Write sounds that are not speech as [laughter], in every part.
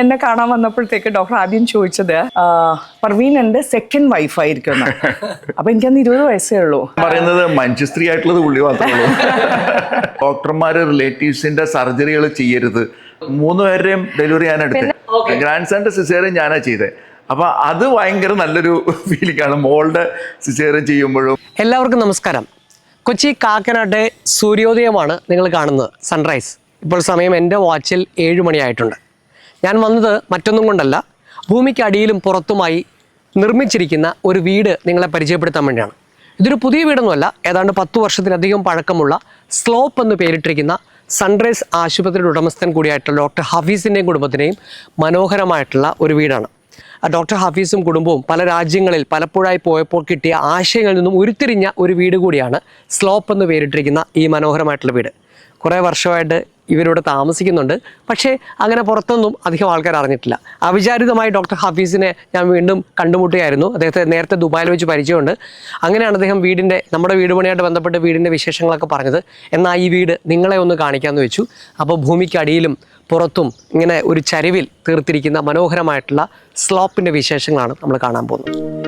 എന്നെ കാണാൻ വന്നപ്പോഴത്തേക്ക് ഡോക്ടർ ആദ്യം ചോദിച്ചത് പർവീൻ എന്റെ സെക്കൻഡ് വൈഫ് ആയിരിക്കും. [laughs] അപ്പൊ എനിക്കന്ന് ഇരുപത് വയസ്സേ ഉള്ളൂ. പറയുന്നത് മനുഷ്യസ്ത്രീ ആയിട്ടുള്ളത് പുള്ളി മാത്രമേ ഉള്ളൂ. [laughs] ഡോക്ടർമാര് റിലേറ്റീവ്സിന്റെ സർജറികൾ ചെയ്യരുത്. മൂന്ന് പേരുടെയും ഡെലിവറി ഞാൻ എടുത്തത് ഗ്രാൻഡ് സന്റെ സിസേറിയൻ ഞാനാ ചെയ്തത് അപ്പൊ അത് ഭയങ്കര നല്ലൊരു ഫീലിംഗ് ആണ്. മോളുടെ സിസേറിയൻ ചെയ്യുമ്പോഴും. എല്ലാവർക്കും നമസ്കാരം. കൊച്ചി കാക്കനാട്ടെ സൂര്യോദയമാണ് നിങ്ങൾ കാണുന്നത്. സൺറൈസ് ഇപ്പോൾ സമയം എന്റെ വാച്ചിൽ ഏഴ് മണിയായിട്ടുണ്ട്. ഞാൻ വന്നത് മറ്റൊന്നും കൊണ്ടല്ല ഭൂമിക്ക് അടിയിലും പുറത്തുമായി നിർമ്മിച്ചിരിക്കുന്ന ഒരു വീട് നിങ്ങളെ പരിചയപ്പെടുത്താൻ വേണ്ടിയാണ്. ഇതൊരു പുതിയ വീടൊന്നുമല്ല ഏതാണ്ട് പത്ത് വർഷത്തിലധികം പഴക്കമുള്ള സ്ലോപ്പ് എന്ന് പേരിട്ടിരിക്കുന്ന സൺറൈസ് ആശുപത്രിയുടെ ഉടമസ്ഥൻ കൂടിയായിട്ടുള്ള ഡോക്ടർ ഹഫീസിന്റെയും കുടുംബത്തിന്റെയും മനോഹരമായിട്ടുള്ള ഒരു വീടാണ്. ഡോക്ടർ ഹഫീസും കുടുംബവും പല രാജ്യങ്ങളിൽ പലപ്പോഴായി പോയപ്പോൾ കിട്ടിയ ആശയങ്ങളിൽ നിന്നും ഉരുത്തിരിഞ്ഞ ഒരു വീട് കൂടിയാണ് സ്ലോപ്പ് എന്ന് പേരിട്ടിരിക്കുന്ന ഈ മനോഹരമായിട്ടുള്ള വീട്. കുറേ വർഷമായിട്ട് ഇവരിവിടെ താമസിക്കുന്നുണ്ട്. പക്ഷേ അങ്ങനെ പുറത്തൊന്നും അധികം ആൾക്കാർ അറിഞ്ഞിട്ടില്ല. അവിചാരിതമായി ഡോക്ടർ ഹഫീസിനെ ഞാൻ വീണ്ടും കണ്ടുമുട്ടുകയായിരുന്നു. അദ്ദേഹത്തെ നേരത്തെ ദുബായിൽ വെച്ച് പരിചയമുണ്ട്. അങ്ങനെയാണ് അദ്ദേഹം വീടിന്റെ നമ്മുടെ വീട് പണിയായിട്ട് ബന്ധപ്പെട്ട് വീടിന്റെ വിശേഷങ്ങളൊക്കെ പറഞ്ഞത്. എന്നാൽ ഈ വീട് നിങ്ങളെ ഒന്ന് കാണിക്കാമെന്ന് വെച്ചു. അപ്പോൾ ഭൂമിക്കടിയിലും പുറത്തും ഇങ്ങനെ ഒരു ചരിവിൽ തീർത്തിരിക്കുന്ന മനോഹരമായിട്ടുള്ള സ്ലോപ്പിന്റെ വിശേഷങ്ങളാണ് നമ്മൾ കാണാൻ പോകുന്നത്.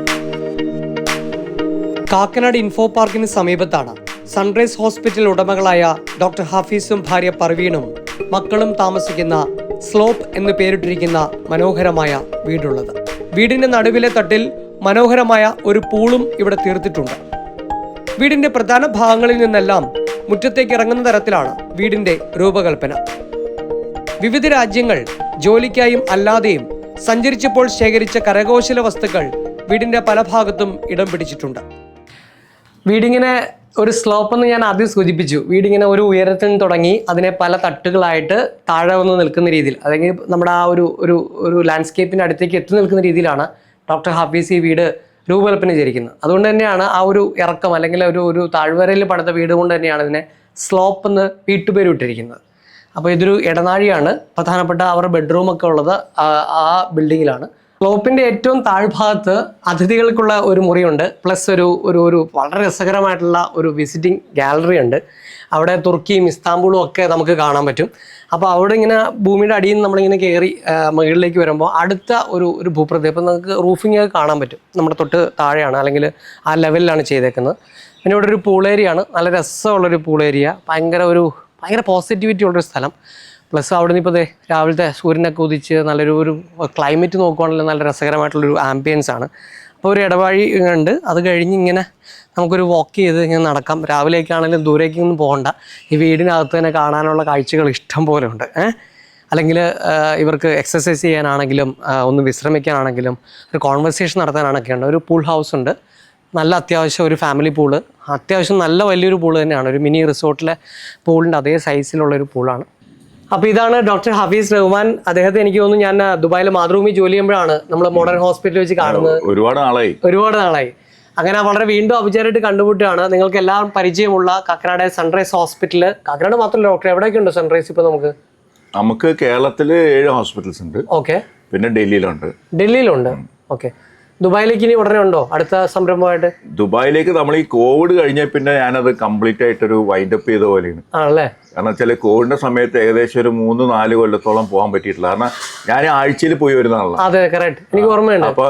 കാക്കനാട് ഇൻഫോ പാർക്കിന് സമീപത്താണ് സൺറൈസ് ഹോസ്പിറ്റൽ ഉടമകളായ ഡോക്ടർ ഹഫീസും ഭാര്യ പർവീണും മക്കളും താമസിക്കുന്ന സ്ലോപ്പ് എന്ന് പേരിട്ടിരിക്കുന്ന മനോഹരമായ വീടുള്ളത്. വീടിന്റെ നടുവിലെ തട്ടിൽ മനോഹരമായ ഒരു പൂളും ഇവിടെ തീർത്തിട്ടുണ്ട്. വീടിന്റെ പ്രധാന ഭാഗങ്ങളിൽ നിന്നെല്ലാം മുറ്റത്തേക്ക് ഇറങ്ങുന്ന തരത്തിലാണ് വീടിന്റെ രൂപകൽപ്പന. വിവിധ രാജ്യങ്ങൾ ജോലിക്കായും അല്ലാതെയും സഞ്ചരിച്ചപ്പോൾ ശേഖരിച്ച കരകൗശല വസ്തുക്കൾ വീടിന്റെ പല ഭാഗത്തും ഇടം പിടിച്ചിട്ടുണ്ട്. വീടിങ്ങനെ ഒരു സ്ലോപ്പ് എന്ന് ഞാൻ ആദ്യം സൂചിപ്പിച്ചു. വീടിങ്ങനെ ഒരു ഉയരത്തിൽ നിന്ന് തുടങ്ങി അതിനെ പല തട്ടുകളായിട്ട് താഴെ വന്ന് നിൽക്കുന്ന രീതിയിൽ. അല്ലെങ്കിൽ നമ്മുടെ ആ ഒരു ഒരു ഒരു ലാൻഡ്സ്കേപ്പിന്റെ അടുത്തേക്ക് എത്തി നിൽക്കുന്ന രീതിയിലാണ് ഡോക്ടർ ഹാഫീസ് ഈ വീട് രൂപകൽപ്പന ചെയ്തിരിക്കുന്നത്. അതുകൊണ്ട് തന്നെയാണ് ആ ഒരു ഇറക്കം അല്ലെങ്കിൽ ഒരു ഒരു താഴ്വരയിൽ പണിത വീട് കൊണ്ട് തന്നെയാണ് ഇതിനെ സ്ലോപ്പ് എന്ന് വീട്ടുപേര് ഇട്ടിരിക്കുന്നത് അപ്പോൾ ഇതൊരു ഇടനാഴിയാണ്. പ്രധാനപ്പെട്ട അവരുടെ ബെഡ്റൂമൊക്കെ ഉള്ളത് ആ- ബിൽഡിങ്ങിലാണ് സ്ലോപ്പിന്റെ ഏറ്റവും താഴ്ഭാഗത്ത് അതിഥികൾക്കുള്ള ഒരു മുറിയുണ്ട്. പ്ലസ് ഒരു ഒരു ഒരു വളരെ രസകരമായിട്ടുള്ള ഒരു വിസിറ്റിംഗ് ഗാലറി ഉണ്ട്. അവിടെ തുർക്കിയും ഇസ്താംബൂളും ഒക്കെ നമുക്ക് കാണാൻ പറ്റും. അപ്പോൾ അവിടെ ഇങ്ങനെ ഭൂമിയുടെ അടിയിൽ നിന്ന് നമ്മളിങ്ങനെ കയറി മുകളിലേക്ക് വരുമ്പോൾ അടുത്ത ഒരു ഒരു ഭൂപ്രദേശം അപ്പം നമുക്ക് റൂഫിംഗ് ഒക്കെ കാണാൻ പറ്റും. നമ്മുടെ തൊട്ട് താഴെയാണ് അല്ലെങ്കിൽ ആ ലെവലിലാണ് ചെയ്തേക്കുന്നത്. പിന്നെ ഇവിടെ ഒരു പൂളേരിയാണ് നല്ല രസമുള്ളൊരു പൂളേരിയ ഭയങ്കര ഒരു ഭയങ്കര പോസിറ്റിവിറ്റി ഉള്ളൊരു സ്ഥലം. പ്ലസ് അവിടെ നിന്ന് ഇപ്പോൾ രാവിലത്തെ സൂര്യനൊക്കെ ഉദിച്ച് നല്ലൊരു ഒരു ക്ലൈമറ്റ് നോക്കുവാണെങ്കിൽ നല്ല രസകരമായിട്ടുള്ളൊരു ആംബിയൻസ് ആണ്. അപ്പോൾ ഒരു ഇടവഴി ഉണ്ട് അത് കഴിഞ്ഞ് ഇങ്ങനെ നമുക്കൊരു വാക്ക് ചെയ്ത് ഇങ്ങനെ നടക്കാം. രാവിലേക്കാണെങ്കിലും ദൂരേക്കൊന്നും പോകണ്ട. ഈ വീടിനകത്ത് തന്നെ കാണാനുള്ള കാഴ്ചകൾ ഇഷ്ടം പോലെ ഉണ്ട്. അല്ലെങ്കിൽ ഇവർക്ക് എക്സസൈസ് ചെയ്യാനാണെങ്കിലും ഒന്ന് വിശ്രമിക്കാനാണെങ്കിലും ഒരു കോൺവെർസേഷൻ നടത്താനാണൊക്കെ ഉണ്ട്. ഒരു പൂൾ ഹൗസ് ഉണ്ട്. നല്ല അത്യാവശ്യം ഒരു ഫാമിലി പൂൾ അത്യാവശ്യം നല്ല വലിയൊരു പൂൾ തന്നെയാണ്. ഒരു മിനി റിസോർട്ടിലെ പൂളിന്റെ അതേ സൈസിലുള്ള ഒരു പൂളാണ് അപ്പോൾ ഇതാണ് ഡോക്ടർ ഹഫീസ് റഹ്മാൻ. അദ്ദേഹത്തെ എനിക്ക് തോന്നുന്നു ഞാൻ ദുബായിലെ മാതൃഭൂമി ജോലി ചെയ്യുമ്പോഴാണ് നമ്മൾ മോഡേൺ ഹോസ്പിറ്റലിൽ വെച്ച് കാണുന്നത്. ഒരുപാട് നാളായി. ഒരുപാട് നാളായി. അങ്ങനെ വളരെ വീണ്ടും അഭിചാരമായിട്ട് കണ്ടുമുട്ടുകയാണ്. നിങ്ങൾക്ക് എല്ലാം പരിചയമുള്ള കാക്കനാട് സൺറൈസ് ഹോസ്പിറ്റൽ കാക്കനാട് മാത്രമല്ല ഡോക്ടർ എവിടെയൊക്കെ ഉണ്ട് സൺറൈസ് ഇപ്പോൾ നമുക്ക്? നമുക്ക് കേരളത്തിൽ ഏഴ് ഹോസ്പിറ്റൽസ് ഉണ്ട്. ഓക്കെ പിന്നെ ഡൽഹിയിലുണ്ട്. ഡൽഹിയിലുണ്ട്. ഓക്കെ ദുബായിലേക്ക് ഇനി ഉടനെ ഉണ്ടോ? അടുത്ത സംരംഭമായിട്ട്? ദുബായിലേക്ക് നമ്മൾ ഈ കോവിഡ് കഴിഞ്ഞ പിന്നെ ഞാനത് കംപ്ലീറ്റ് ആയിട്ടൊരു വൈൻഡപ്പ് ചെയ്ത പോലെയാണ്. ആണല്ലേ? കാരണം വെച്ചാൽ കോവിഡിന്റെ സമയത്ത് ഏകദേശം ഒരു മൂന്ന് നാല് കൊല്ലത്തോളം പോകാൻ പറ്റിയിട്ടില്ല. കാരണം ഞാൻ ആഴ്ചയിൽ പോയി വരുന്നതാണല്ലോ അതെ കറക്റ്റ് എനിക്ക് ഓർമ്മയുണ്ട്. അപ്പൊ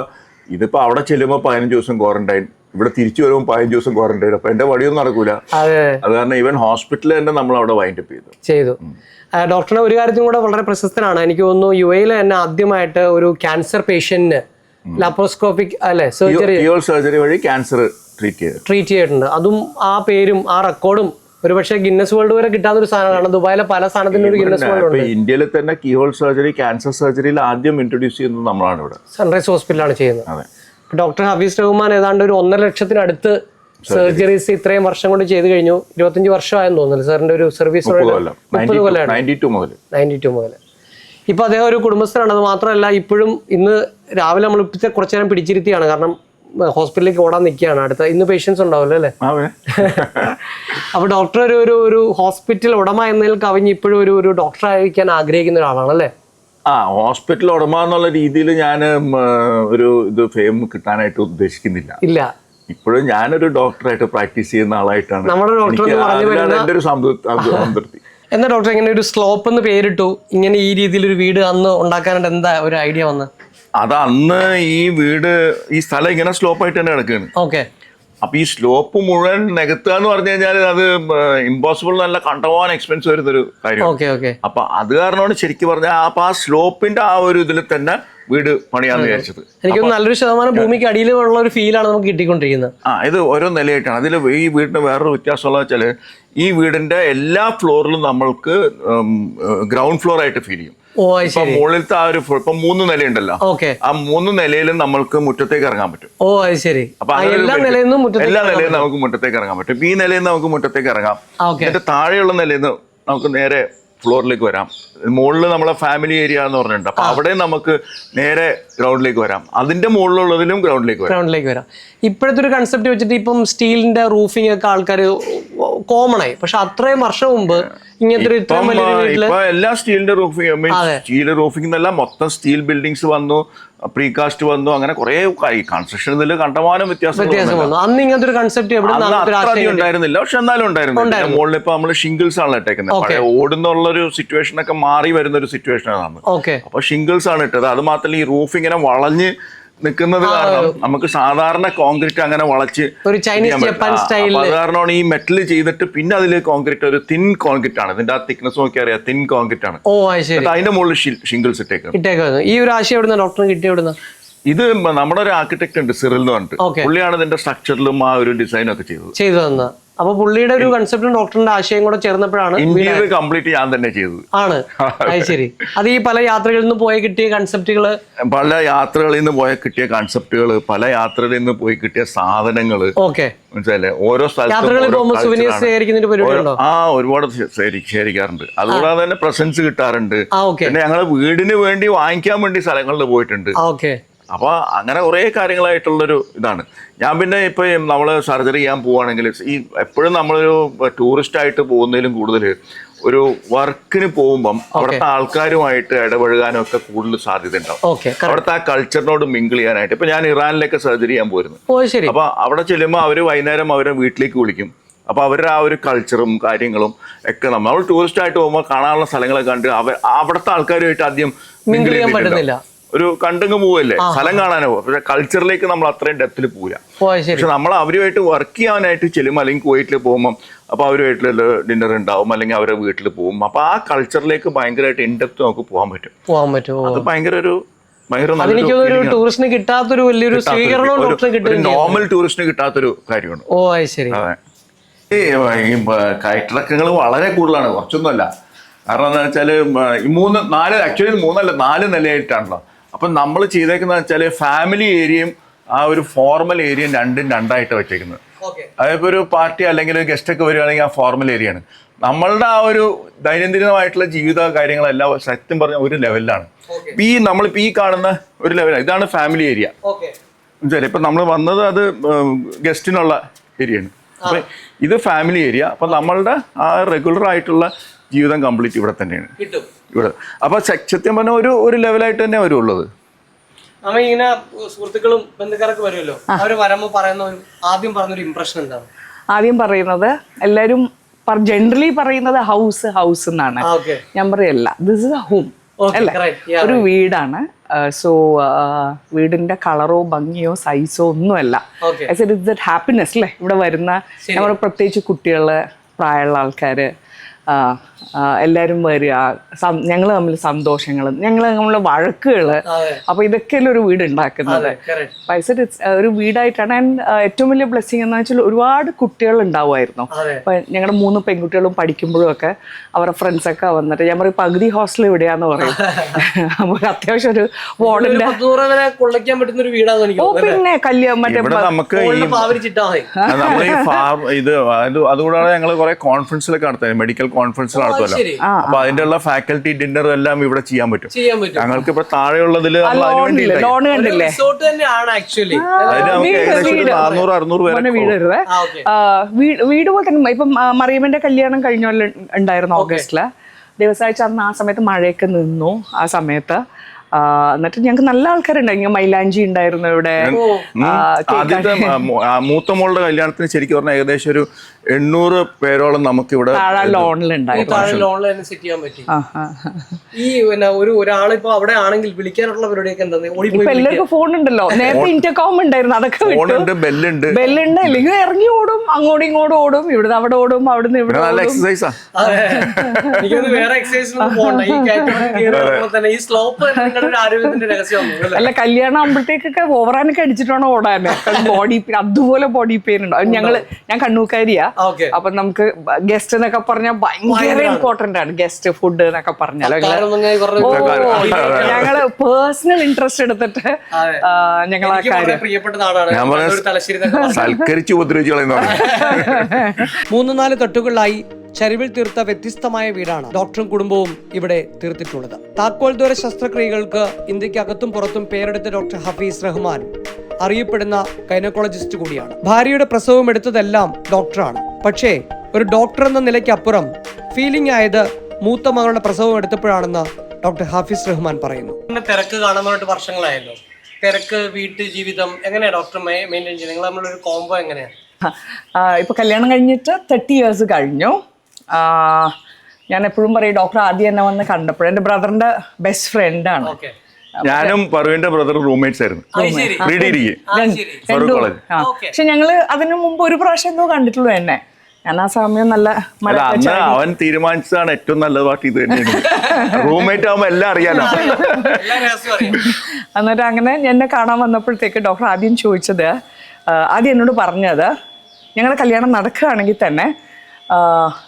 ഇതിപ്പോ അവിടെ ചെല്ലുമ്പോൾ പതിനഞ്ച് ദിവസം ക്വാറന്റൈൻ ഇവിടെ തിരിച്ചു വരുമ്പോൾ പതിനഞ്ച് ദിവസം ക്വാറന്റൈൻ അപ്പൊ എന്റെ വഴിയൊന്നും നടക്കൂല. അതെ. കാരണം ഈവൻ ഹോസ്പിറ്റലിൽ തന്നെ നമ്മൾ അവിടെ വൈൻഡ് അപ്പ് ചെയ്തു. ചെയ്തു ഡോക്ടറിനെ ഒരു കാര്യത്തിനും കൂടെ വളരെ പ്രശസ്തനാണ്. എനിക്ക് തോന്നുന്നു യു എയിൽ തന്നെ ആദ്യമായിട്ട് ഒരു ക്യാൻസർ പേഷ്യന്റിന് ലാപ്രോസ്കോപ്പിക് അല്ലെ? സർജറി സർജറി വഴി ക്യാൻസർ ട്രീറ്റ് ചെയ്തു ട്രീറ്റ് ചെയ്തിട്ടുണ്ട്. അതും ആ പേരും ആ റെക്കോർഡും ഒരുപക്ഷെ ഗിന്നസ് വേൾഡ് വരെ കിട്ടാത്ത ഒരു സാധനമാണ്. ദുബായിലെ പല സാധനത്തിനും ഒരു ഗിന്നസ് വേൾഡ് ഉണ്ട്. ഇന്ത്യയിൽ തന്നെ കീഹോൾ സർജറി ക്യാൻസർ സർജറിയിൽ ആദ്യം ഇൻട്രൊഡ്യൂസ് ചെയ്യുന്നത് നമ്മളാണ് ഇവിടെ. സൺറൈസ് ഹോസ്പിറ്റലാണ് ചെയ്യുന്നത്. ഡോക്ടർ ഹഫീസ് റഹ്മാൻ ഏതാണ്ട് ഒരു ഒന്നര ലക്ഷത്തിനടുത്ത് സർജറീസ് ഇത്രയും വർഷം കൊണ്ട് ചെയ്തു കഴിഞ്ഞു. ഇരുപത്തഞ്ച് വർഷമായെന്ന് തോന്നുന്നു സാറിന്റെ ഒരു സർവീസ് മുപ്പത് കൊല്ലം. മുപ്പത് കൊല്ലമാണ് മുതൽ നയന്റി ടു മുതൽ ഇപ്പൊ അദ്ദേഹം ഒരു കുടുംബസ്ഥനാണ്. അത് മാത്രമല്ല ഇപ്പോഴും ഇന്ന് രാവിലെ നമ്മൾ ഇപ്പോഴത്തെ കുറച്ചു നേരം പിടിച്ചിരുത്തിയാണ്. കാരണം ഹോസ്പിറ്റലിലേക്ക് ഓടാൻ നിൽക്കുകയാണ്. അടുത്ത ഇന്ന് പേഷ്യൻസ് ഉണ്ടാവില്ല അല്ലേ? അപ്പോൾ [laughs] അപ്പൊ ഡോക്ടർ ഒരു ഒരു ഒരു ഹോസ്പിറ്റൽ ഉടമ എന്നതിൽ കവിഞ്ഞ് ഇപ്പോഴും ഒരു ഒരു ഡോക്ടർ ആയിരിക്കാൻ ആഗ്രഹിക്കുന്ന ഒരാളാണ് അല്ലേ? ആ ഹോസ്പിറ്റൽ ഉടമ എന്നുള്ള രീതിയിൽ ഞാൻ ഒരു ഇത് ഫെയിം കിട്ടാനായിട്ട് ഉദ്ദേശിക്കുന്നില്ല. ഇല്ല. ഇപ്പോഴും ഞാനൊരു ഡോക്ടറായിട്ട് പ്രാക്ടീസ് ചെയ്യുന്ന ആളായിട്ടാണ്. നമ്മുടെ ഡോക്ടർ എന്ന് എന്റെ ഒരു സംതൃപ്തി. [laughs] എന്താ ഡോക്ടർ ഇങ്ങനെ ഒരു സ്ലോപ്പ് എന്ന് പേരിട്ടു. ഇങ്ങനെ ഈ രീതിയിൽ ഒരു വീട് അന്ന് ഉണ്ടാക്കാനായിട്ട് എന്താ ഒരു ഐഡിയ വന്ന്? അത് അന്ന് ഈ വീട് ഈ സ്ഥലം ഇങ്ങനെ സ്ലോപ്പായിട്ട് തന്നെ കിടക്കുകയാണ് ഓക്കെ അപ്പൊ ഈ സ്ലോപ്പ് മുഴുവൻ നികത്തുക എന്ന് പറഞ്ഞു കഴിഞ്ഞാൽ അത് ഇമ്പോസിബിൾ നല്ല കണ്ടവാൻ എക്സ്പെൻസ് വരുന്നൊരു കാര്യം ഓക്കെ ഓക്കെ അപ്പൊ അത് കാരണമാണ് ശരിക്കും പറഞ്ഞാൽ അപ്പൊ ആ സ്ലോപ്പിന്റെ ആ ഒരു ഇതിൽ തന്നെ വീട് പണിയാന്ന് വിചാരിച്ചത്. എനിക്ക് നല്ലൊരു ശതമാനം ഭൂമിക്ക് അടിയിൽ ഉള്ള ഒരു ഫീലാണ് നമുക്ക് കിട്ടിക്കൊണ്ടിരിക്കുന്നത്. ആ ഇത് ഓരോ നിലയായിട്ടാണ്. അതിൽ ഈ വീടിന് വേറൊരു വ്യത്യാസമുള്ള വെച്ചാൽ ഈ വീടിന്റെ എല്ലാ ഫ്ലോറിലും നമ്മൾക്ക് ഗ്രൗണ്ട് ഫ്ലോർ ആയിട്ട് ഫീൽ ചെയ്യും. ഓ അത് ഇപ്പൊ ശരി. മുകളിലത്തെ ആ ഒരു ഇപ്പൊ മൂന്ന് നിലയുണ്ടല്ലോ. ഓക്കെ. ആ മൂന്ന് നിലയിലും നമ്മൾക്ക് മുറ്റത്തേക്ക് ഇറങ്ങാൻ പറ്റും. ഓ അത് ശരി. അപ്പൊ ആ, അങ്ങനെ ഒരു എല്ലാ ബെനിഫിറ്റ്- നിലയിൽ നിന്നും എല്ലാ നിലയിൽ നമുക്ക് മുറ്റത്തേക്ക് ഇറങ്ങാൻ പറ്റും. ഇപ്പൊ ഈ നിലയിൽ നിന്ന് നമുക്ക് മുറ്റത്തേക്ക് ഇറങ്ങാം. ആ, ഓക്കെ. എന്നിട്ട് താഴെയുള്ള നിലയിൽ നിന്ന് നമുക്ക് നേരെ ഫ്ലോറിലേക്ക് വരാം. മുകളിൽ നമ്മളെ ഫാമിലി ഏരിയ എന്ന് പറഞ്ഞിട്ടുണ്ട്. അപ്പൊ അവിടെ നമുക്ക് നേരെ ഗ്രൗണ്ടിലേക്ക് വരാം. അതിന്റെ മുകളിലുള്ളതിലും ഗ്രൗണ്ടിലേക്ക് വരാം. ഗ്രൗണ്ടിലേക്ക് വരാം. ഇപ്പോഴത്തെ ഒരു കൺസെപ്റ്റ് വെച്ചിട്ട് ഇപ്പം സ്റ്റീലിന്റെ റൂഫിംഗ് ഒക്കെ ആൾക്കാർ കോമൺ ആയി. പക്ഷെ അത്രയും വർഷം മുമ്പ് ഇങ്ങനത്തെ ഒരു ഇത്രയും ഇപ്പം, വലിയൊരു വീട്ടിൽ ഇപ്പൊ എല്ലാ സ്റ്റീലിന്റെ റൂഫിംഗ് സ്റ്റീൽ റൂഫിംഗ് എന്നല്ല മൊത്തം സ്റ്റീൽ ബിൽഡിങ്സ് വന്നു പ്രീകാസ്റ്റ് വന്നു അങ്ങനെ കുറെ കൺസ്ട്രക്ഷൻ ഇതിൽ കണ്ടമാനം വ്യത്യാസം വന്നു. അന്ന് ഇങ്ങനത്തെ ഒരു കൺസെപ്റ്റ് എവിടെ? ഉണ്ടായിരുന്നില്ല. പക്ഷെ എന്നാലും ഉണ്ടായിരുന്നു. മുകളിൽ ഇപ്പൊ നമ്മൾ ഷിംഗിൾസ് ആണ് ഇട്ടേക്കുന്നത്. പഴയ ഓടുന്നുള്ള ഒരു സിറ്റുവേഷൻ ഒക്കെ മാറി വരുന്ന ഒരു സിറ്റുവേഷൻ ആണ് അപ്പൊ ഷിംഗിൾസ് ആണ് ഇട്ടത്. അത് മാത്രമല്ല ഈ റൂഫ് ഇങ്ങനെ വളഞ്ഞ് നിൽക്കുന്നത് കാരണം നമുക്ക് സാധാരണ കോൺക്രീറ്റ് അങ്ങനെ വളച്ച് ഒരു ചൈനീസ് ജപ്പാൻ സ്റ്റൈൽ അത് കാരണമാണ് ഈ മെറ്റൽ ചെയ്തിട്ട് പിന്നെ അതിൽ കോൺക്രീറ്റ് ഒരു തിൻ കോൺക്രീറ്റ് ആണ്. ഇതിന്റെ ആ തിക്നെസ് നോക്കി അറിയാം തിൻ കോൺക്രീറ്റ് ആണ്. ഓ ശരി. അതിന്റെ മുകളിൽ ഷിംഗിൾസ് ഇട്ടേക്കായിരുന്നു ഈ ഒരു ആശയം എവിടുന്ന? ഡോക്ടറിന് കിട്ടിയ എവിടുന്ന? ഇത് നമ്മുടെ ഒരു ആർക്കിടെക്ട് ഉണ്ട് സിറിൽ എന്ന് പറഞ്ഞിട്ട്. പുള്ളിയാണ് ഇതിന്റെ സ്ട്രക്ചറിലും ആ ഒരു ഡിസൈനും ഒക്കെ ചെയ്തത്. ചെയ്തു തന്ന അപ്പൊ പുള്ളിയുടെ ഒരു കൺസെപ്റ്റും ഡോക്ടറിന്റെ ആശയം കൂടെ ചേർന്നപ്പോഴാണ് ഇന്റീരിയർ കംപ്ലീറ്റ് ഞാൻ തന്നെ ചെയ്തത്. ആണ്. ശരി. അത് ഈ പല യാത്രകളിൽ നിന്ന് പോയി കിട്ടിയ കൺസെപ്റ്റുകൾ പല യാത്രകളിൽ നിന്ന് പോയ കിട്ടിയ കൺസെപ്റ്റുകൾ പല യാത്രകളിൽ നിന്ന് പോയി കിട്ടിയ സാധനങ്ങൾ ഓക്കെ. മനസ്സിലല്ലേ ഓരോ സ്ഥലത്തും ആ ഒരുപാട് ശേഖരിക്കാറുണ്ട്. അതുകൂടാതെ തന്നെ പ്രസൻസ് കിട്ടാറുണ്ട്. പിന്നെ ഞങ്ങൾ വീടിന് വേണ്ടി വാങ്ങിക്കാൻ വേണ്ടി സ്ഥലങ്ങളിൽ പോയിട്ടുണ്ട്. ഓക്കെ. അപ്പൊ അങ്ങനെ കുറേ കാര്യങ്ങളായിട്ടുള്ളൊരു ഇതാണ്. ഞാൻ പിന്നെ ഇപ്പൊ നമ്മൾ സർജറി ചെയ്യാൻ പോവുകയാണെങ്കിൽ ഈ എപ്പോഴും നമ്മളൊരു ടൂറിസ്റ്റ് ആയിട്ട് പോകുന്നതിലും കൂടുതൽ ഒരു വർക്കിന് പോകുമ്പം അവിടുത്തെ ആൾക്കാരുമായിട്ട് ഇടപഴകാനും ഒക്കെ കൂടുതൽ സാധ്യത ഉണ്ടാവും അവിടുത്തെ ആ കൾച്ചറിനോട് മിങ്കിൾ ചെയ്യാനായിട്ട്. ഇപ്പൊ ഞാൻ ഇറാനിലേക്ക് സർജറി ചെയ്യാൻ പോയിരുന്നു അപ്പൊ അവിടെ ചെല്ലുമ്പോൾ അവർ വൈകുന്നേരം അവരെ വീട്ടിലേക്ക് വിളിക്കും. അപ്പോൾ അവരുടെ ആ ഒരു കൾച്ചറും കാര്യങ്ങളും ഒക്കെ നമ്മൾ ടൂറിസ്റ്റ് ആയിട്ട് പോകുമ്പോൾ കാണാനുള്ള സ്ഥലങ്ങളൊക്കെ കണ്ട് അവർ അവിടുത്തെ ആൾക്കാരുമായിട്ട് ആദ്യം mingle ചെയ്യാൻ പറ്റുന്നില്ല. ഒരു കണ്ടങ്ങ് പോവല്ലേ? സ്ഥലം കാണാനോ പോവാ പക്ഷെ കൾച്ചറിലേക്ക് നമ്മൾ അത്രയും ഡെപ്തിൽ പോവില്ല പക്ഷെ നമ്മൾ അവരുമായിട്ട് വർക്ക് ചെയ്യാനായിട്ട് ചെല്ലുമ്പോൾ അല്ലെങ്കിൽ കുവൈറ്റിൽ പോകുമ്പോൾ അപ്പൊ അവരുമായിട്ടുള്ള ഡിന്നർ ഉണ്ടാവും അല്ലെങ്കിൽ അവരുടെ വീട്ടിൽ പോകും അപ്പൊ ആ കൾച്ചറിലേക്ക് ഭയങ്കരമായിട്ട് ഇൻഡെപ്ത് നമുക്ക് പോകാൻ പറ്റും. പോകാൻ പറ്റും. അത് ഭയങ്കര ഒരു ടൂറിസ്റ്റിന് കിട്ടാത്തൊരു വലിയൊരു സ്വീകരണവും നോർമൽ ടൂറിസ്റ്റിന് കിട്ടാത്തൊരു കാര്യമാണ്. ഓ അത് ശരി. കയറ്റിറക്കങ്ങൾ വളരെ കൂടുതലാണ്. കുറച്ചൊന്നുമല്ല. കാരണം എന്താ വെച്ചാൽ മൂന്ന് നാല് ആക്ച്വലി മൂന്നല്ല നാല് നിലയായിട്ടാണല്ലോ. അപ്പം നമ്മൾ ചെയ്തേക്കുന്നത് വെച്ചാൽ ഫാമിലി ഏരിയയും ആ ഒരു ഫോർമൽ ഏരിയയും രണ്ടും രണ്ടായിട്ട് വെച്ചേക്കുന്നത്. അതിപ്പോൾ ഒരു പാർട്ടി അല്ലെങ്കിൽ ഒരു ഗസ്റ്റ് ഒക്കെ വരികയാണെങ്കിൽ ആ ഫോർമൽ ഏരിയയാണ് നമ്മളുടെ ആ ഒരു ദൈനംദിനമായിട്ടുള്ള ജീവിത കാര്യങ്ങളെല്ലാം സത്യം പറഞ്ഞ ഒരു ലെവലിലാണ് ഇപ്പം ഈ നമ്മളിപ്പോൾ ഈ കാണുന്ന ഒരു ലെവലാണ് ഇതാണ് ഫാമിലി ഏരിയ ശരി മനസ്സിലായി ഇപ്പൊ നമ്മൾ വന്നത് അത് ഗസ്റ്റിനുള്ള ഏരിയയാണ് അപ്പം ഇത് ഫാമിലി ഏരിയ അപ്പം നമ്മളുടെ ആ റെഗുലർ ആയിട്ടുള്ള ജീവിതം കംപ്ലീറ്റ് ഇവിടെ തന്നെയാണ്. ഇവിടെ. അപ്പൊ സത്യം പറഞ്ഞ ഒരു ഒരു ലെവലായിട്ട് തന്നെ വരുള്ളത് നമ്മ ഇങ്ങനെ സുഹൃത്തുക്കളും ബന്ധുക്കാരൊക്കെ വരുമല്ലോ? അവർ വരുമ്പോ പറയുന്ന ഒരു ആദ്യം പറഞ്ഞൊരു ഇംപ്രഷൻ എന്താണ്? ആദ്യം പറയുന്നത് എല്ലാരും ജനറലി പറയുന്നത് ഹൗസ് ഹൗസ് എന്നാണ്. ഞാൻ പറയല്ല this is a home okay അല്ലേ? ഒരു വീടാണ്. സോ വീടിന്റെ കളറോ ഭംഗിയോ സൈസോ ഒന്നുമല്ല. ഇറ്റ്സ് ഹാപ്പിനെസ് അല്ലേ ഇവിടെ വരുന്ന നമ്മുടെ പ്രത്യേകിച്ച് കുട്ടികൾ പ്രായമുള്ള ആൾക്കാര് എല്ലാവരും വരിക. ഞങ്ങൾ തമ്മിൽ സന്തോഷങ്ങൾ ഞങ്ങൾ നമ്മളെ വഴക്കുകൾ. അപ്പോൾ അപ്പൊ ഇതൊക്കെയല്ലേ ഒരു വീട് ഉണ്ടാക്കുന്നത്? പൈസ ഒരു വീടായിട്ടാണ്. ആൻഡ് ഏറ്റവും വലിയ ബ്ലെസ്സിങ് എന്ന് വെച്ചാൽ ഒരുപാട് കുട്ടികൾ ഉണ്ടാവുമായിരുന്നു. അപ്പൊ ഞങ്ങളുടെ മൂന്ന് പെൺകുട്ടികളും പഠിക്കുമ്പോഴും ഒക്കെ അവരുടെ ഫ്രണ്ട്സ് ഒക്കെ വന്നിട്ട് ഞാൻ പറയും പകുതി ഹോസ്റ്റൽ എവിടെയാന്ന് പറയും. [laughs] അപ്പൊ അത്യാവശ്യം ഒരു വാർഡിന്റെ പത്ത് നൂറ് കൊള്ളിക്കാൻ പറ്റുന്ന ഒരു വീടാന്ന് എനിക്ക് ഓ പിന്നെ കല്യാണം മറ്റേ നമുക്ക് ഈ തോന്നുന്നു പാവരിച്ചിട്ടാ ഈ ഫാം ഇത് അത് അതുകൂടാതെ ഞങ്ങൾ കുറെ കോൺഫറൻസിലൊക്കെ നടത്താൻ മെഡിക്കൽ കോൺഫറൻസ് നടത്തുമല്ലോ ശരി. അപ്പൊ അതിന്റെ ഉള്ള ഫാക്കൽറ്റി ഡിന്നർ എല്ലാം ഇവിടെ ചെയ്യാൻ പറ്റും. ഞങ്ങൾക്ക് ഇപ്പൊ താഴെയുള്ളതിൽ. ലോൺ കണ്ടില്ലേ? വീട്. നാനൂറ് അറുന്നൂറ് പേരെ പോലെ തന്നെ ഇപ്പം മറിയമ്മന്റെ കല്യാണം കഴിഞ്ഞ ഉണ്ടായിരുന്നു ഓഗസ്റ്റിൽ. ദിവസാഴ്ച അന്ന് ആ സമയത്ത് മഴയൊക്കെ നിന്നു ആ സമയത്ത്. എന്നിട്ട് ഞങ്ങൾക്ക് നല്ല ആൾക്കാരുണ്ടായിരുന്നു മൈലാഞ്ചി ഉണ്ടായിരുന്നു ഇവിടെ. ആദ്യത്തെ മൂത്ത മോളുടെ കല്യാണത്തിന് ശരിക്കും പറഞ്ഞാൽ ഏകദേശം ഒരു എണ്ണൂറ് പേരോളം നമുക്ക് ഇവിടെ. ഈ പിന്നെ ഒരു ഒരാളിപ്പോ അവിടെ ആണെങ്കിൽ എന്താ എല്ലാവർക്കും ഫോൺ ഉണ്ടല്ലോ നേരത്തെ ഇന്റർകോം ഉണ്ടായിരുന്നു. അതൊക്കെ വിട്ടു. ഫോണുണ്ട് ബെല്ലുണ്ട്. ബെല്ലുണ്ട്. അല്ലെങ്കിൽ ഇറങ്ങി ഓടും. അങ്ങോട്ടും ഇങ്ങോട്ടും ഓടും. ഇവിടുന്ന് അവിടെ ഓടും. അവിടുന്ന് ഇവിടെ നല്ല എക്സസൈസാ വേറെ [laughs] തന്നെ ഈ സ്ലോപ്പ് അല്ല? കല്യാണം ആകുമ്പോഴത്തേക്കൊക്കെ ഓവറാനൊക്കെ അടിച്ചിട്ടാണ് ഓടാൻ ബോഡി പെയിൻ അതുപോലെ ബോഡി പെയിൻ ഉണ്ട്? അത് ഞങ്ങൾ ഞാൻ കണ്ണൂക്കാരിയാ അപ്പൊ നമുക്ക് ഗസ്റ്റ് എന്നൊക്കെ പറഞ്ഞാൽ ഭയങ്കര ഇമ്പോർട്ടന്റ് ആണ് ഗസ്റ്റ് ഫുഡ് എന്നൊക്കെ പറഞ്ഞാൽ ഞങ്ങൾ പേഴ്സണൽ ഇൻട്രസ്റ്റ് എടുത്തിട്ട്. ഞങ്ങൾ ആ കാര്യം. സൽക്കരിച്ച് ഉപദ്രവിച്ചു [laughs] മൂന്ന് നാല് തട്ടുകളിലായി ചരിവിൽ തീർത്ത വ്യത്യസ്തമായ വീടാണ് ഡോക്ടറും കുടുംബവും ഇവിടെ തീർത്തിട്ടുള്ളത്. താക്കോൽ ദൂര ശസ്ത്രക്രിയകൾക്ക് ഇന്ത്യക്കകത്തും പുറത്തും പേരെടുത്ത ഡോക്ടർ ഹഫീസ് റഹ്മാൻ അറിയപ്പെടുന്ന കൈനക്കോളജിസ്റ്റ് കൂടിയാണ്. ഭാര്യയുടെ പ്രസവം എടുത്തതെല്ലാം ഡോക്ടറാണ്. പക്ഷേ ഒരു ഡോക്ടർ എന്ന നിലയ്ക്കപ്പുറം ഫീലിംഗ് ആയത് മൂത്ത മകളുടെ പ്രസവം എടുത്തപ്പോഴാണെന്ന് ഡോക്ടർ ഹാഫിസ് റഹ്മാൻ പറയുന്നു. തിരക്ക് കാണാൻ വർഷങ്ങളായല്ലോ. തിരക്ക് വീട്ടു ജീവിതം എങ്ങനെയാ ഡോക്ടർ മെയിന്റെയിൻ ചെയ്യുന്നത്? നിങ്ങൾ തമ്മിലൊരു കോംബോ എങ്ങനെയാണ് ഇപ്പൊ കല്യാണം കഴിഞ്ഞിട്ട് തേർട്ടി ഇയേഴ്സ് കഴിഞ്ഞു. ഞാൻ എപ്പോഴും പറയും ഡോക്ടർ ആദ്യം എന്നെ വന്ന് കണ്ടപ്പോൾ എന്റെ ബ്രദറിന്റെ ബെസ്റ്റ് ഫ്രണ്ടാണ് ആണ്. ഞാനും പറുവിന്റെ ബ്രദർ റൂംമേറ്റ്സ് ആയിരുന്നു. പക്ഷെ ഞങ്ങൾ അതിനു മുമ്പ് ഒരു പ്രാവശ്യം എന്തോ കണ്ടിട്ടുള്ളൂ എന്നെ. ഞാൻ ആ സമയം നല്ല അവൻ തീരുമാനിച്ചതാണ് ഏറ്റവും നല്ല പാട്ട് ഇത് തന്നെയാണ്. റൂംമേറ്റ് ആവുമ്പോ എല്ലാം അറിയാലോ. എല്ലാ രഹസ്യവും അറിയാം. എന്നിട്ട് അങ്ങനെ എന്നെ കാണാൻ വന്നപ്പോഴത്തേക്ക് ഡോക്ടർ ആദ്യം ചോദിച്ചത് ആദ്യം എന്നോട് പറഞ്ഞത് ഞങ്ങളുടെ കല്യാണം നടക്കുകയാണെങ്കിൽ തന്നെ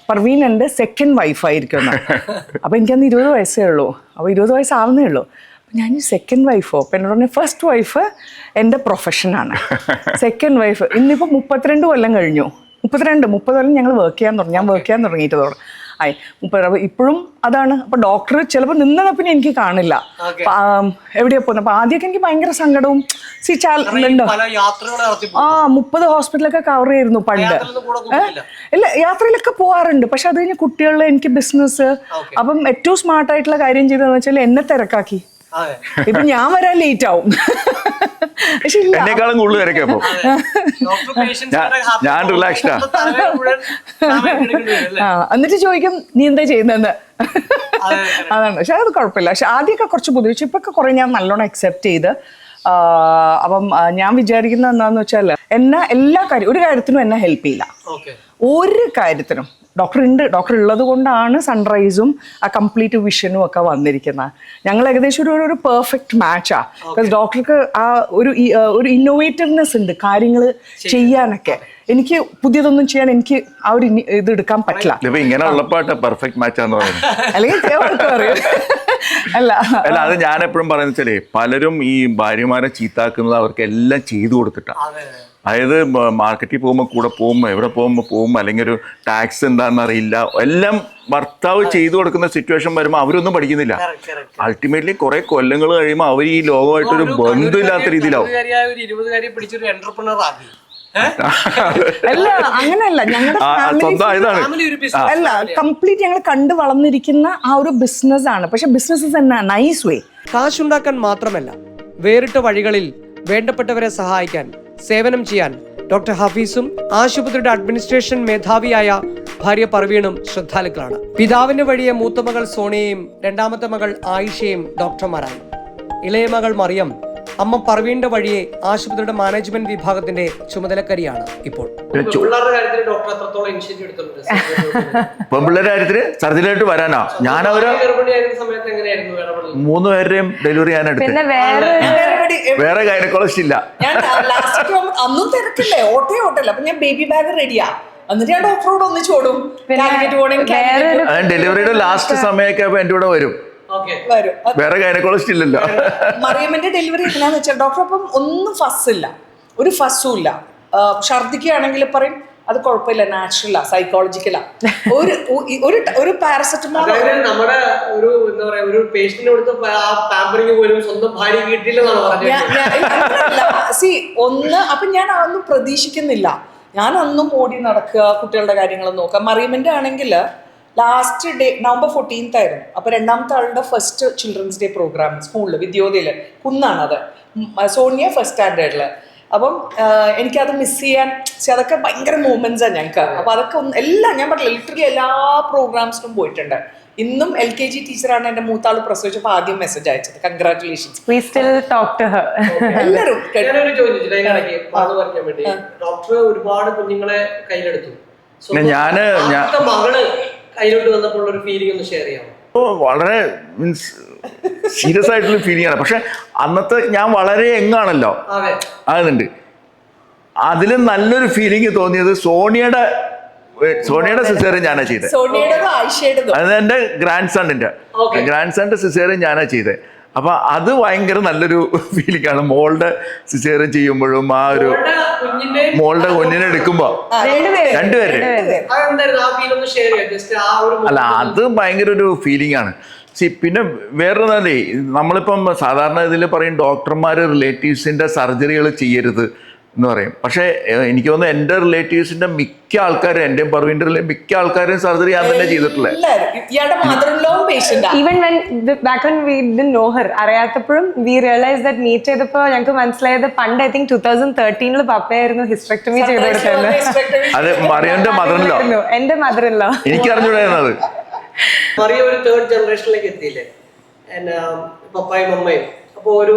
പർവീൻ എന്റെ സെക്കൻഡ് വൈഫായിരിക്കും എന്ന് [laughs] അപ്പോൾ എനിക്കന്ന് ഇരുപത് വയസ്സേ ഉള്ളൂ. അപ്പോൾ ഇരുപത് വയസ്സാവുന്നേ ഉള്ളൂ. അപ്പം ഞാൻ സെക്കൻഡ് വൈഫോ അപ്പം എന്നോട് പറഞ്ഞു ഫസ്റ്റ് വൈഫ് എന്റെ പ്രൊഫഷനാണ് സെക്കൻഡ് വൈഫ് ഇന്നിപ്പോൾ മുപ്പത്തിരണ്ട് കൊല്ലം കഴിഞ്ഞു. മുപ്പത്തിരണ്ട് മുപ്പത് കൊല്ലം ഞങ്ങൾ വർക്ക് ചെയ്യാൻ തുടങ്ങി. ഞാൻ വർക്ക് ചെയ്യാൻ തുടങ്ങിയിട്ട് തുടങ്ങി ആയി ഇപ്പോഴും അതാണ്. അപ്പൊ ഡോക്ടർ ചിലപ്പോൾ നിന്നത് പിന്നെ എനിക്ക് കാണില്ല. എവിടെയാ പോകുന്നത് അപ്പൊ ആദ്യമൊക്കെ എനിക്ക് ഭയങ്കര സങ്കടവും സി ചാലുണ്ടോ ആ മുപ്പത് ഹോസ്പിറ്റലൊക്കെ കവർ ചെയ്തിരുന്നു പണ്ട്. ഇല്ല യാത്രയിലൊക്കെ പോവാറുണ്ട്. പക്ഷെ അത് കഴിഞ്ഞ് കുട്ടികളിൽ എനിക്ക് ബിസിനസ് അപ്പം ഏറ്റവും സ്മാർട്ട് ആയിട്ടുള്ള കാര്യം ചെയ്തതെന്ന് വെച്ചാൽ എന്നെ തിരക്കാക്കി. ഇപ്പൊ ഞാൻ വരാൻ ലേറ്റ് ആവും. എന്നെക്കാളും കൂടുതൽ തിരക്കാ ഇപ്പൊ. ഞാൻ- റിലാക്സ്ഡാ എന്നിട്ട് ചോദിക്കും നീ എന്താ ചെയ്യുന്നതെന്ന്? അതാണ്. പക്ഷെ അത് കുഴപ്പമില്ല. പക്ഷെ ആദ്യമൊക്കെ കുറച്ച് ബുദ്ധിമുട്ട്. ഇപ്പൊ കുറെ ഞാൻ നല്ലോണം അക്സെപ്റ്റ് ചെയ്ത് അപ്പം ഞാൻ വിചാരിക്കുന്നത് എന്താന്ന് വെച്ചാൽ എന്നെ എല്ലാ കാര്യം ഒരു കാര്യത്തിനും എന്നെ ഹെൽപ്പ് ചെയ്യില്ല. ഓക്കെ ഒരു കാര്യത്തിനും. ഡോക്ടർ ഉണ്ട് ഡോക്ടർ ഉള്ളത് കൊണ്ടാണ് സൺറൈസും ആ കംപ്ലീറ്റ് വിഷനും ഒക്കെ വന്നിരിക്കുന്നത്. ഞങ്ങൾ ഏകദേശം ഒരു ഒരു പെർഫെക്റ്റ് മാച്ചാ ബിക്കോസ് ഡോക്ടർക്ക് ആ ഒരു ഒരു ഇന്നോവേറ്റീവ്നെസ് ഉണ്ട് കാര്യങ്ങൾ ചെയ്യാനൊക്കെ. എനിക്ക് പുതിയതൊന്നും ചെയ്യാൻ എനിക്ക് ആ ഒരു ഇത് എടുക്കാൻ പറ്റില്ല. അല്ലെങ്കിൽ അല്ല അല്ല അത് ഞാൻ എപ്പോഴും പറയുന്നത് വെച്ചാലേ പലരും ഈ ഭാര്യമാരെ ചീത്താക്കുന്നത് അവർക്ക് എല്ലാം ചെയ്തു കൊടുത്തിട്ടാണ് അതെ. അതായത് മാർക്കറ്റിൽ പോകുമ്പോൾ കൂടെ പോകുമ്പോൾ എവിടെ പോകുമ്പോൾ പോകുമ്പോൾ അല്ലെങ്കിൽ ഒരു ടാക്സ് എന്താണെന്ന് അറിയില്ല. എല്ലാം ഭർത്താവ് ചെയ്തു കൊടുക്കുന്ന സിറ്റുവേഷൻ വരുമ്പോൾ അവരൊന്നും പഠിക്കുന്നില്ല. അൾട്ടിമേറ്റ്ലി കുറെ കൊല്ലങ്ങൾ കഴിയുമ്പോൾ അവർ ഈ ലോകമായിട്ടൊരു ബന്ധമില്ലാത്ത രീതിയിലാവും. [laughs] അല്ല അങ്ങനെയല്ല. ഞങ്ങളുടെ ഫാമിലി ഫാമിലി ബിസിനസ് അല്ല കംപ്ലീറ്റ് ഞങ്ങൾ കണ്ടു വളർന്നിരിക്കുന്ന ആ ഒരു ബിസിനസ് ആണ്. പക്ഷെ ബിസിനസ് നൈസ് വേ കാശുണ്ടാക്കാൻ മാത്രമല്ല വേറിട്ട വഴികളിൽ വേണ്ടപ്പെട്ടവരെ സഹായിക്കാൻ സേവനം ചെയ്യാൻ ഡോക്ടർ ഹഫീസും ആശുപത്രിയുടെ അഡ്മിനിസ്ട്രേഷൻ മേധാവിയായ ഭാര്യ പർവീണും ശ്രദ്ധാലുക്കളാണ്. പിതാവിന്റെ വഴിയെ മൂത്ത മകൾ സോണിയയും രണ്ടാമത്തെ മകൾ ആയിഷയും ഡോക്ടർമാരായി. ഇളയ മകൾ മറിയം അമ്മ പറവീന്റെ വഴിയെ ആശുപത്രിയുടെ മാനേജ്മെന്റ് വിഭാഗത്തിന്റെ ചുമതലക്കാരിയാണ് ഇപ്പോൾ. പെമ്പിള്ളേരുടെ കാര്യത്തിൽ സർജറിയായിട്ട് വരാനാ. ഞാൻ അവർ മൂന്ന് പേരുടെയും ഡെലിവറി ഞാൻ എടുത്തത് പിന്നെ വേറെ വേറെ ഗൈനക്കോളജിസ്റ്റ് ഇല്ല. ഞാൻ ലാസ്റ്റ് അന്നും തിരക്കില്ലേ? ഓട്ടേ ഓട്ടല്ല. അപ്പൊ ഞാൻ ബേബി ബാഗ് റെഡിയാ ഡെലിവറിയുടെ ലാസ്റ്റ് സമയമൊക്കെ എന്റെ എന്റെ കൂടെ വരും. വരും. വേറെ ഗൈനക്കോളജിസ്റ്റ് ഇല്ലല്ലോ. മറിയമ്മന്റെ ഡെലിവറി എങ്ങനെയാന്ന് വെച്ചാൽ ഡോക്ടർ അപ്പം ഒന്നും ഫസ് ഇല്ല ഒരു ഫസ്സും ഇല്ല. ഛർദിക്കുകയാണെങ്കിൽ പറയും അത് കുഴപ്പമില്ല നാച്ചുറലാ സൈക്കോളജിക്കലാ ഒരു ഒരു ഒരു പാരസെറ്റമോൾ നമ്മുടെ ഒരു എന്താ പറയാ ഒരു പേഷ്യന്റിന് കൊടുത്ത ആ പാമ്പറിങ് പോലും സ്വന്തം ഭാര്യ കിട്ടിയില്ലെന്നാണ് സി ഒന്ന് അപ്പൊ ഞാൻ അതൊന്നും പ്രതീക്ഷിക്കുന്നില്ല. ഞാൻ അന്നും ഓടി നടക്കുക കുട്ടികളുടെ കാര്യങ്ങൾ നോക്കുക. മറിയമ്മന്റെ ആണെങ്കിൽ ലാസ്റ്റ് ഡേ നവംബർ ഫോർട്ടീൻത്ത് ആയിരുന്നു. അപ്പോൾ രണ്ടാമത്തെ ആളുടെ ഫസ്റ്റ് ചിൽഡ്രൻസ് ഡേ പ്രോഗ്രാം സ്കൂളിൽ വിദ്യോദയിൽ കുന്നാണത് അത്. സോണിയ ഫസ്റ്റ് സ്റ്റാൻഡേർഡിൽ അപ്പം എനിക്കത് മിസ് ചെയ്യാൻ പക്ഷെ അതൊക്കെ ഭയങ്കര മൂമെന്റ്സാണ് ഞങ്ങൾക്ക് അപ്പോൾ അതൊക്കെ ഒന്ന് എല്ലാം ഞാൻ പറഞ്ഞില്ല ലിറ്ററലി എല്ലാ പ്രോഗ്രാംസിനും പോയിട്ടുണ്ട്. ഇന്നും എൽ കെ ജി ടീച്ചറാണ് എന്റെ മൂത്താൾ പ്രസവിച്ചപ്പോൾ ആദ്യം മെസ്സേജ് അയച്ചത്. Congratulations We still talk to her. എല്ലാവരും ഡോക്ടർ [laughs] ഒരുപാട് കുഞ്ഞുങ്ങളെ കയ്യിലെടുത്തു. ഞാൻ മകൾ കയ്യിലോട്ട് വന്നപ്പോൾ ഒരു ഫീലിംഗ് ഒന്ന് ഷെയർ ചെയ്യാമോ? വളരെ മീൻസ് സീരിയസ് ആയിട്ടുള്ള ഫീലിംഗ് ആണ്. പക്ഷെ അന്നത്തെ ഞാൻ വളരെ എങ്ങാണല്ലോ അതെ. അതിൽ അതിലും നല്ലൊരു ഫീലിംഗ് തോന്നിയത് സോണിയുടെ സോണിയുടെ സിസേറിയൻ ഞാനാ ചെയ്തത് അത് എന്റെ ഗ്രാൻഡ് സണ്ണിന്റെ. ഗ്രാൻഡ് സണ്ണിന്റെ സിസേറിയൻ ഞാനാ ചെയ്തത് അപ്പൊ അത് ഭയങ്കര നല്ലൊരു ഫീലിംഗ് ആണ്. മോളുടെ സിസേറ ചെയ്യുമ്പോഴും ആ ഒരു മോളുടെ കുഞ്ഞിനെ എടുക്കുമ്പോ രണ്ടുപേരെ. അല്ല അത് ഭയങ്കര ഒരു ഫീലിംഗ് ആണ്. സി പിന്നെ വേറൊന്നല്ലേ നമ്മളിപ്പം സാധാരണ ഇതിൽ പറയും ഡോക്ടർമാർ റിലേറ്റീവ്സിന്റെ സർജറികൾ ചെയ്യരുത്. എന്ന് പറയും. പക്ഷേ എനിക്ക് തോന്നുന്നു എന്റെ റിലേറ്റീവ്സിന്റെ മിക്ക ആൾക്കാരും എന്റെ പർവീന്റെ മിക്ക ആൾക്കാരും സർജറി ഞാൻ തന്നെ ചെയ്തിട്ടുള്ളത് എല്ലാവരും. ഇയാളുടെ മദറിലോവും patient Even when the- back when we didn't know her, അറിയാത്തപ്പോഴും വി റിയലൈസ് ദാറ്റ് മീറ്റ് ചെയ്തപ്പോൾ ഞങ്ങൾക്ക് മനസ്സിലായത് പണ്ട് ഐ തിങ്ക് ടൂ തൗസൻഡ് തേർട്ടീനിൽ പപ്പയായിരുന്നു ഹിസ്ട്രക്ടമി ചെയ്തെടുത്തത്. അത് മറിയന്റെ മദറിലോ എന്റെ മദറിലോ എനിക്ക് അറിഞ്ഞൂടായിരുന്നു അത്. മറിയ ഒരു തേർഡ് ജനറേഷനിലേക്ക് എത്തിയില്ലേ? പപ്പായും അമ്മയും. അപ്പോൾ ഒരു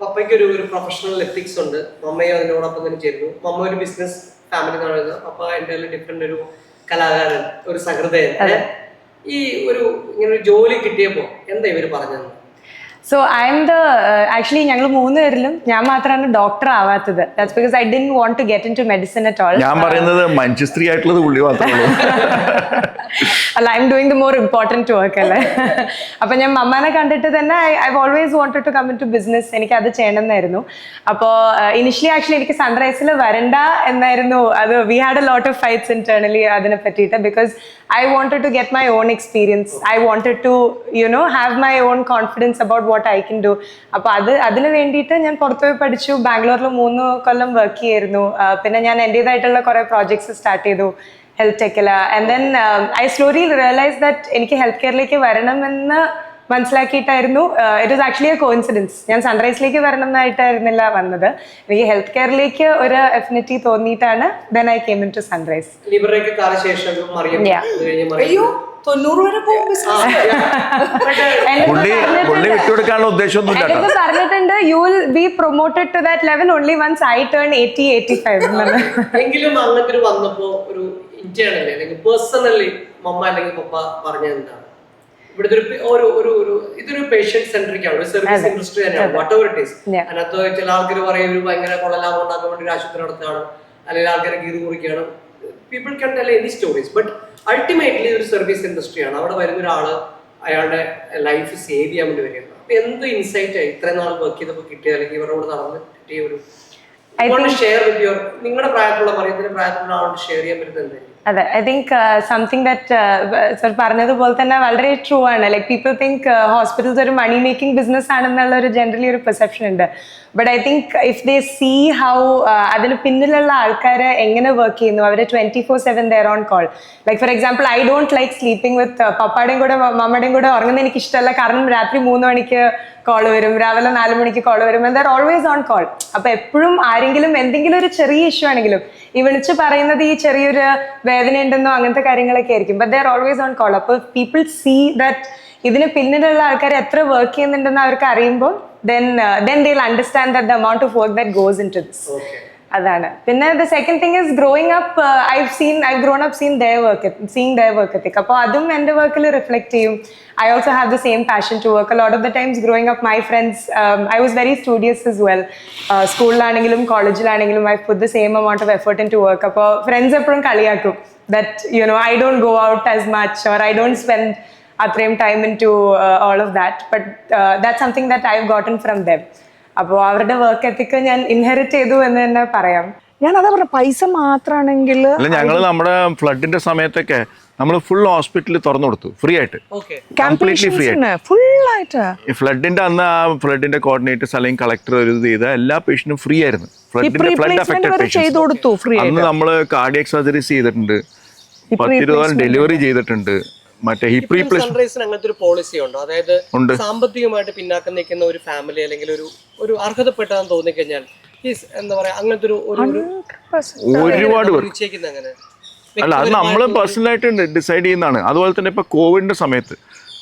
പപ്പയ്ക്ക് ഒരു ഒരു പ്രൊഫഷണൽ എത്തിക്സ് ഉണ്ട്. മമ്മയും അതിനോടൊപ്പം തന്നെ ചേരുന്നു. മമ്മ ഒരു ബിസിനസ് ഫാമിലി എന്നാണ് പപ്പ എന്റെ ഡിഫറെന്റ് ഒരു കലാകാരൻ ഒരു സഹൃദയൻ. ഈ ഒരു ഇങ്ങനെ ഒരു ജോലി കിട്ടിയപ്പോൾ എന്താ ഇവർ പറഞ്ഞത്? So I M the actually ഞങ്ങൾ മൂന്ന് പേരിലും ഞാൻ മാത്രമാണ് doctor ആവാത്തത്. That's because I didn't want to get in to medicine at all ഞാൻ പറയുന്നത് മനുഷ്യസ്ത്രീ ആയിട്ടുള്ളത് പുള്ളി മാത്രമേ [laughs] അല്ല I'm doing the more important work അല്ലേ? [laughs] അപ്പൊ ഞാൻ മമ്മാനെ കണ്ടിട്ട് തന്നെ I I always wanted to come in to business എനിക്ക് അത് ചെയ്യണമെന്നായിരുന്നു. അപ്പോൾ ഇനിഷ്യലി ആക്ച്വലി എനിക്ക് സൺറൈസിൽ വരണ്ട എന്നായിരുന്നു. അത് we had a lot of fights internally അതിനെ പറ്റിയിട്ട് because I wanted to get my own experience I wanted to you know have my own confidence about what I can do അപ്പോൾ അത് അതിന് വേണ്ടിയിട്ട് ഞാൻ പുറത്തുപോയി പഠിച്ചു. ബാംഗ്ലൂരിൽ മൂന്ന് കൊല്ലം വർക്ക് ചെയ്യായിരുന്നു പിന്നെ ഞാൻ എന്റെതായിട്ടുള്ള കുറേ പ്രോജക്ട്സ് സ്റ്റാർട്ട് ചെയ്തു. Health ടെക്കില and then I slowly realise that എനിക്ക് ഹെൽത്ത് കെയറിലേക്ക് വരണമെന്ന് മനസ്സിലാക്കിയിട്ടായിരുന്നു. It was actually a coincidence ഞാൻ സൺറൈസിലേക്ക് വരണം എന്നായിട്ടായിരുന്നില്ല വന്നത്. എനിക്ക് ഹെൽത്ത് കെയറിലേക്ക് ഒരു affinity തോന്നിയിട്ടാണ്. Then I came in to sunrise കാലശേഷം തൊണ്ണൂറ് വരെ പോകും പുള്ളി പുള്ളി വിട്ടുകൊടുക്കാനുള്ള ഉദ്ദേശമൊന്നുമില്ല കേട്ടോ. പറഞ്ഞിട്ടുണ്ട് you will be promoted to that level only once I turn eighty eighty five എങ്കിലും അങ്ങനത്തെ ഒരു വന്നപ്പോ ഒരു ഇന്റേണലി അല്ലെങ്കിൽ പേഴ്സണലി മമ്മ അല്ലെങ്കിൽ പപ്പ പറഞ്ഞത് എന്താണ്? ഇവിടുത്തെ ഒരു ഒരു ഇതൊരു പേഷ്യന്റ് സെൻട്രിക് ആണ്. ഒരു സർവീസ് ഇൻഡസ്ട്രി തന്നെയാണ്. Whatever it is. അതിനകത്ത് ചില ആൾക്കാർ പറയും ഒരു ഭയങ്കര കൊള്ളലാഭം ഉണ്ടാക്കാൻ വേണ്ടി ഒരു ആശുപത്രി നടത്താണ് അല്ലെങ്കിൽ ആൾക്കാരെ ഗീത് കുറിക്കുകയാണ്. People can tell any stories but ultimately ഒരു സർവീസ് ഇൻഡസ്ട്രിയാണ് അവിടെ വരുന്ന ഒരാൾ അയാളുടെ ലൈഫ് സേവ് ചെയ്യാൻ വേണ്ടി വരികയാണ്. അപ്പൊ എന്ത് ഇൻസൈറ്റ് ആയി ഇത്രയും നാൾ വർക്ക് ചെയ്തപ്പോൾ കിട്ടിയ അല്ലെങ്കിൽ ഇവരോട് നടന്ന് കിട്ടിയ ഒരു ഷെയർ വിത്ത് യുവർ നിങ്ങളുടെ പ്രായത്തിലുള്ള മറിയത്തിന്റെ പ്രായത്തിലുള്ള ആളോട് ഷെയർ ചെയ്യാൻ പറ്റുന്നത് അതെ I think something that sir പറഞ്ഞതുപോലെ തന്നെ വളരെ ട്രൂ ആണ്. ലൈക് പീപ്പിൾ തിങ്ക് ഹോസ്പിറ്റൽസ് ഒരു മണി മേക്കിംഗ് ബിസിനസ് ആണെന്നുള്ള ഒരു ജനറലി ഒരു പെർസെപ്ഷൻ ഉണ്ട്. But I think if they see how അതിന് പിന്നിലുള്ള ആൾക്കാരെ എങ്ങനെ വർക്ക് ചെയ്യുന്നു അവരെ twenty four seven there on call like for example I don't like sleeping with പപ്പാടേയും കൂടെ മമ്മയുടെയും കൂടെ ഉറങ്ങുന്നത് എനിക്ക് ഇഷ്ടമല്ല കാരണം രാത്രി മൂന്ന് മണിക്ക് കോൾ വരും രാവിലെ നാല് മണിക്ക് കോൾ വരും ദർ ഓൾവേസ് ഓൺ കോൾ അപ്പൊ എപ്പോഴും ആരെങ്കിലും എന്തെങ്കിലും ഒരു ചെറിയ ഇഷ്യൂ ആണെങ്കിലും ഈ വിളിച്ച് പറയുന്നത് ഈ ചെറിയൊരു വേദന ഉണ്ടെന്നോ അങ്ങനത്തെ കാര്യങ്ങളൊക്കെ ആയിരിക്കും. But there always on call അപ്പോൾ പീപ്പിൾ സീ ദാറ്റ് ഇതിന് പിന്നിലുള്ള ആൾക്കാർ എത്ര വർക്ക് ചെയ്യുന്നുണ്ടെന്ന് അവർക്ക് അറിയുമ്പോൾ then then they understand that the amount of work that goes in to this okay അതാണ്. പിന്നെ the second thing is growing up I seen I grown up seen their work seeing their work ethic അപ്പോൾ അതും എന്റെ വർക്കിൽ reflect ചെയ്യും. I also have the same passion to work lot of the times growing up my friends I was very studious is well സ്കൂളിലാണെങ്കിലും കോളേജിലാണെങ്കിലും I put the same amount of effort in to work അപ്പോൾ friends എപ്പോഴും കളിയാക്കും. That you know I don't go out as much or I don't spend അത്രയും time in to all of that but that something that I have gotten from them അപ്പോൾ അവരുടെ work എത്തിക്ക് ഞാൻ inherit ചെയ്തു എന്ന് തന്നെ പറയാം. ഞാൻ അതാ പറഞ്ഞ പൈസ മാത്രമാണെങ്കിൽ ഞങ്ങൾ നമ്മുടെ ഫ്ലഡിന്റെ സമയത്തൊക്കെ നമ്മൾ ഫുൾ ഹോസ്പിറ്റലിൽ തുറന്നു കൊടുത്തു ഫ്രീ ആയിട്ട്. കംപ്ലീറ്റ്ലി ഫ്രീ ആയിട്ട്. ഫ്ലഡിന്റെ അന്ന് ആ ഫ്ലഡിന്റെ കോർഡിനേറ്റേഴ്സ് അല്ലെങ്കിൽ കളക്ടർ ഒരു ഇത് ചെയ്ത എല്ലാ പേഷ്യന്റും ഫ്രീ ആയിരുന്നു. ഫ്ലഡിന്റെ ഫ്ലഡ് അഫക്റ്റഡ് അന്ന് നമ്മൾ കാർഡിയക് സർജറീസ് ചെയ്തിട്ടുണ്ട്. പത്തിരുപതോളം ഡെലിവറി ചെയ്തിട്ടുണ്ട്. മറ്റേ ഈ പ്രീ സൺറൈസിന് അങ്ങനത്തെ ഒരു പോളിസി ഉണ്ടോ? അതായത് ഉണ്ട്. സാമ്പത്തികമായിട്ട് പിന്നാക്കം നിൽക്കുന്ന ഒരു ഫാമിലി അല്ലെങ്കിൽ ഒരു ഒരു അർഹതപ്പെട്ടതെന്ന് തോന്നിക്കഴിഞ്ഞാൽ എന്താ പറയാ അങ്ങനത്തെ ഒരു ഒരു ഒരു ഒരുപാട് പേർ അല്ല അത് നമ്മൾ പേഴ്സണലായിട്ട് ഡിസൈഡ് ചെയ്യുന്നതാണ്. അതുപോലെ തന്നെ ഇപ്പോൾ കോവിഡിന്റെ സമയത്ത്.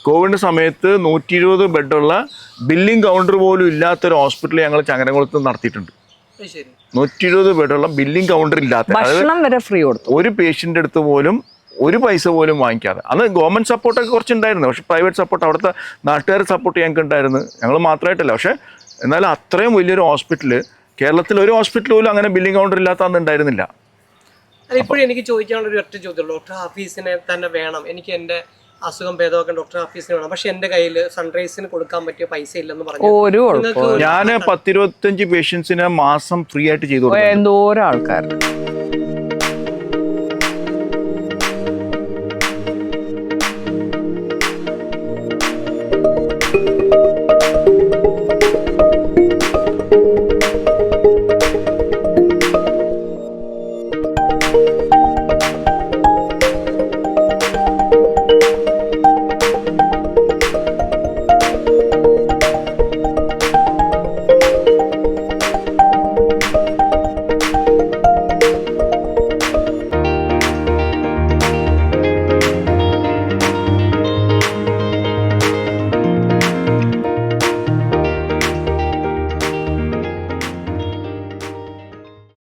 കോവിഡിന്റെ സമയത്ത് നൂറ്റി ഇരുപത് ബെഡുള്ള ബില്ലിംഗ് കൗണ്ടർ പോലും ഇല്ലാത്ത ഒരു ഹോസ്പിറ്റൽ ഞങ്ങൾ ചങ്ങരകുളത്ത് നടത്തിയിട്ടുണ്ട് ശരി. നൂറ്റി ഇരുപത് ബെഡുള്ള ബില്ലിംഗ് കൗണ്ടർ ഇല്ലാത്ത ഭക്ഷണം വരെ ഫ്രീ കൊടുത്തു. ഒരു പേഷ്യന്റെ അടുത്ത് പോലും ഒരു പൈസ പോലും വാങ്ങിക്കാതെ. അന്ന് ഗവൺമെന്റ് സപ്പോർട്ടൊക്കെ കുറച്ച് ഉണ്ടായിരുന്നു പക്ഷേ പ്രൈവറ്റ് സപ്പോർട്ട് അവിടുത്തെ നാട്ടുകാർ സപ്പോർട്ട് ഞങ്ങൾക്ക് ഉണ്ടായിരുന്നു ഞങ്ങൾ മാത്രമായിട്ടല്ല. പക്ഷേ എന്നാലും അത്രയും വലിയൊരു ഹോസ്പിറ്റൽ കേരളത്തിൽ ഒരു ഹോസ്പിറ്റൽ പോലും അങ്ങനെ ബില്ലിംഗ് കൗണ്ടർ ഇല്ലാത്ത അന്ന് ഉണ്ടായിരുന്നില്ല. ഇപ്പോഴും എനിക്ക് ചോദിക്കാനുള്ള ഒരു ഒറ്റ ചോദ്യമുള്ളൂ. ഡോക്ടർ ഹാഫീസിനെ തന്നെ വേണം. എനിക്ക് എന്റെ അസുഖം ഭേദമാക്കാൻ ഡോക്ടർ ഹാഫീസിന് വേണം. പക്ഷെ എന്റെ കയ്യിൽ സൺറൈസിന് കൊടുക്കാൻ പറ്റിയ പൈസ ഇല്ലെന്ന് പറഞ്ഞു. ഞാൻ പത്തിരുപത്തഞ്ച് പേഷ്യൻസിനെ മാസം ഫ്രീ ആയിട്ട് ചെയ്തു കൊടുക്കും എന്തോരം ആൾക്കാർ